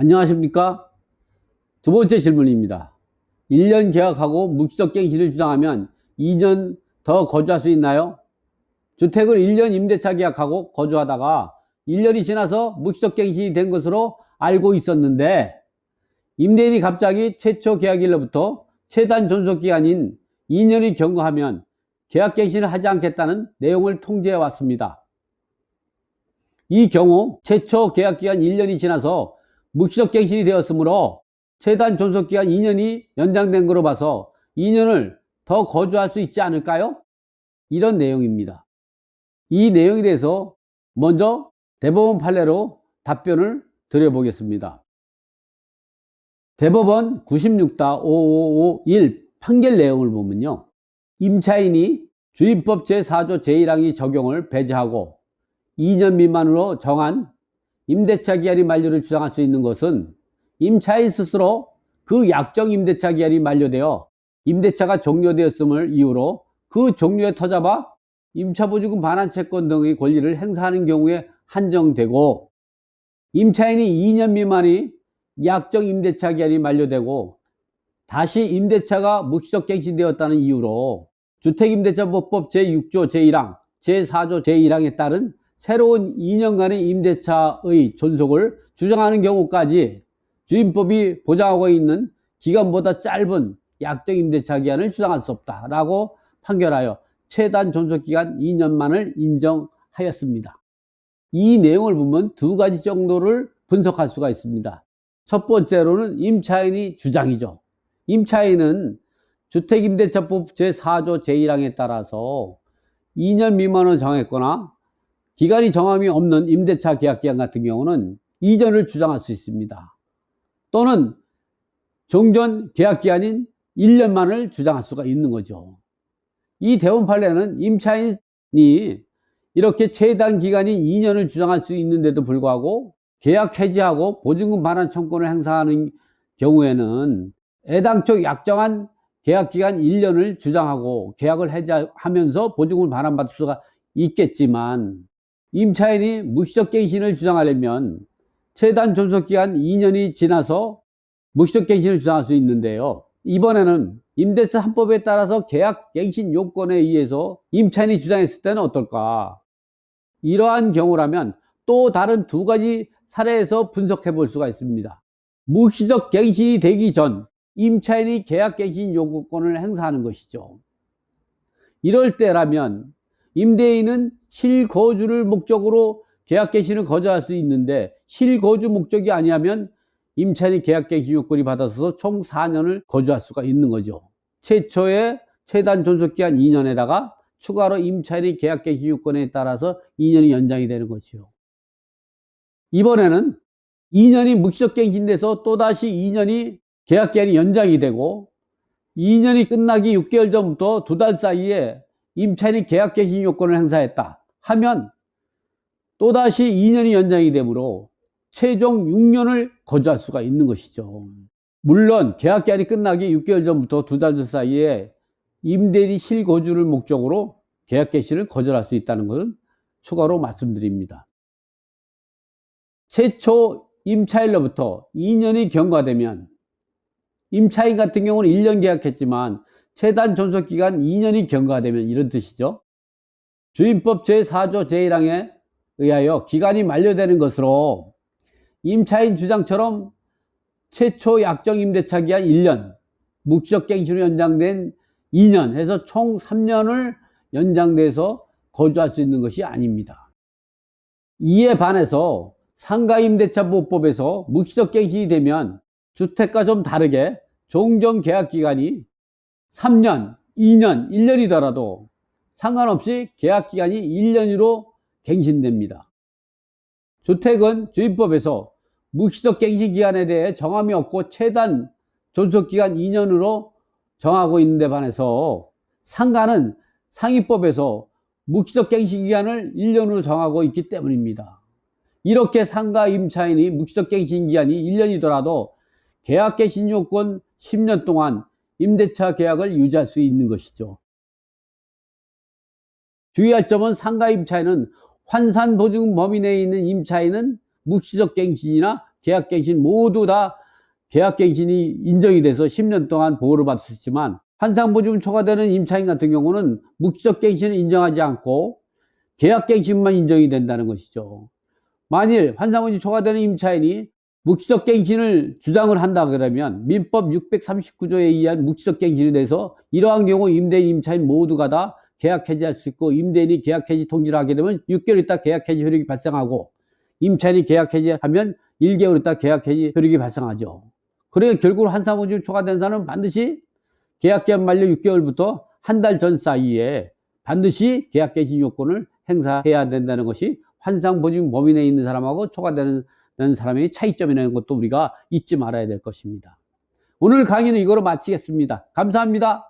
안녕하십니까? 두 번째 질문입니다. 1년 계약하고 묵시적 갱신을 주장하면 2년 더 거주할 수 있나요? 주택을 1년 임대차 계약하고 거주하다가 1년이 지나서 묵시적 갱신이 된 것으로 알고 있었는데 임대인이 갑자기 최초 계약일로부터 최단 존속 기간인 2년이 경과하면 계약 갱신을 하지 않겠다는 내용을 통지해 왔습니다. 이 경우 최초 계약 기간 1년이 지나서 묵시적 갱신이 되었으므로 최단 존속 기간 2년이 연장된 거로 봐서 2년을 더 거주할 수 있지 않을까요? 이런 내용입니다. 이 내용에 대해서 먼저 대법원 판례로 답변을 드려보겠습니다. 대법원 96-5551 판결 내용을 보면요. 임차인이 주임법 제4조 제1항의 적용을 배제하고 2년 미만으로 정한 임대차 기한이 만료를 주장할 수 있는 것은 임차인 스스로 그 약정 임대차 기한이 만료되어 임대차가 종료되었음을 이유로 그 종료에 터잡아 임차보증금 반환 채권 등의 권리를 행사하는 경우에 한정되고 임차인이 2년 미만이 약정 임대차 기한이 만료되고 다시 임대차가 묵시적 갱신되었다는 이유로 주택임대차보법 제6조 제1항, 제4조 제1항에 따른 새로운 2년간의 임대차의 존속을 주장하는 경우까지 주임법이 보장하고 있는 기간보다 짧은 약정 임대차 기한을 주장할 수 없다라고 판결하여 최단 존속 기간 2년만을 인정하였습니다. 이 내용을 보면 두 가지 정도를 분석할 수가 있습니다. 첫 번째로는 임차인이 주장이죠. 임차인은 주택임대차법 제4조 제1항에 따라서 2년 미만을 정했거나 기간이 정함이 없는 임대차 계약 기간 같은 경우는 이전을 주장할 수 있습니다. 또는 종전 계약 기간인 1년만을 주장할 수가 있는 거죠. 이 대원 판례는 임차인이 이렇게 최단 기간인 2년을 주장할 수 있는데도 불구하고 계약 해지하고 보증금 반환 청구를 행사하는 경우에는 애당초 약정한 계약 기간 1년을 주장하고 계약을 해지하면서 보증금을 반환받을 수가 있겠지만 임차인이 무시적 갱신을 주장하려면 최단 존속 기간 2년이 지나서 무시적 갱신을 주장할 수 있는데요. 이번에는 임대차 3법에 따라서 계약 갱신 요건에 의해서 임차인이 주장했을 때는 어떨까? 이러한 경우라면 또 다른 두 가지 사례에서 분석해 볼 수가 있습니다. 무시적 갱신이 되기 전 임차인이 계약 갱신 요구권을 행사하는 것이죠. 이럴 때라면 임대인은 실거주를 목적으로 계약 갱신을 거절할 수 있는데 실거주 목적이 아니하면 임차인이 계약 갱신 요건이 받아서 총 4년을 거주할 수가 있는 거죠. 최초의 최단 존속기간 2년에다가 추가로 임차인이 계약 갱신 요건에 따라서 2년이 연장이 되는 것이요. 이번에는 2년이 묵시적 갱신돼서 또다시 2년이 계약 기간이 연장이 되고 2년이 끝나기 6개월 전부터 두 달 사이에 임차인이 계약 갱신 요건을 행사했다 하면 또다시 2년이 연장이 되므로 최종 6년을 거주할 수가 있는 것이죠. 물론 계약 기간이 끝나기 6개월 전부터 두달 사이에 임대인이 실거주를 목적으로 계약 개시를 거절할 수 있다는 것은 추가로 말씀드립니다. 최초 임차일로부터 2년이 경과되면 임차인 같은 경우는 1년 계약했지만 최단 존속 기간 2년이 경과되면 이런 뜻이죠. 주임법 제4조 제1항에 의하여 기간이 만료되는 것으로 임차인 주장처럼 최초 약정 임대차 기한 1년, 묵시적 갱신으로 연장된 2년 해서 총 3년을 연장돼서 거주할 수 있는 것이 아닙니다. 이에 반해서 상가임대차보호법에서 묵시적 갱신이 되면 주택과 좀 다르게 종전 계약 기간이 3년, 2년, 1년이더라도 상관없이 계약 기간이 1년으로 갱신됩니다. 주택은 주임법에서 묵시적 갱신 기간에 대해 정함이 없고 최단 존속 기간 2년으로 정하고 있는 데 반해서 상가는 상위법에서 묵시적 갱신 기간을 1년으로 정하고 있기 때문입니다. 이렇게 상가 임차인이 묵시적 갱신 기간이 1년이더라도 계약 개신 요건 10년 동안 임대차 계약을 유지할 수 있는 것이죠. 주의할 점은 상가 임차인은 환산 보증 범위 내에 있는 임차인은 묵시적 갱신이나 계약 갱신 모두 다 계약 갱신이 인정이 돼서 10년 동안 보호를 받을 수 있지만 환상보증금 초과되는 임차인 같은 경우는 묵시적 갱신을 인정하지 않고 계약 갱신만 인정이 된다는 것이죠. 만일 환상보증금 초과되는 임차인이 묵시적 갱신을 주장을 한다 그러면 민법 639조에 의한 묵시적 갱신에 대해서 이러한 경우 임대인 임차인 모두가 다 계약 해지할 수 있고 임대인이 계약 해지 통지를 하게 되면 6개월 있다 계약 해지 효력이 발생하고 임차인이 계약 해지하면 1개월 있다 계약 해지 효력이 발생하죠. 그래 결국 환상보증금 초과된 사람은 반드시 계약 기한 만료 6개월부터 한 달 전 사이에 반드시 계약 개시 요건을 행사해야 된다는 것이 환상 보증 범위 내에 있는 사람하고 초과되 는 사람의 차이점이라는 것도 우리가 잊지 말아야 될 것입니다. 오늘 강의는 이거로 마치겠습니다. 감사합니다.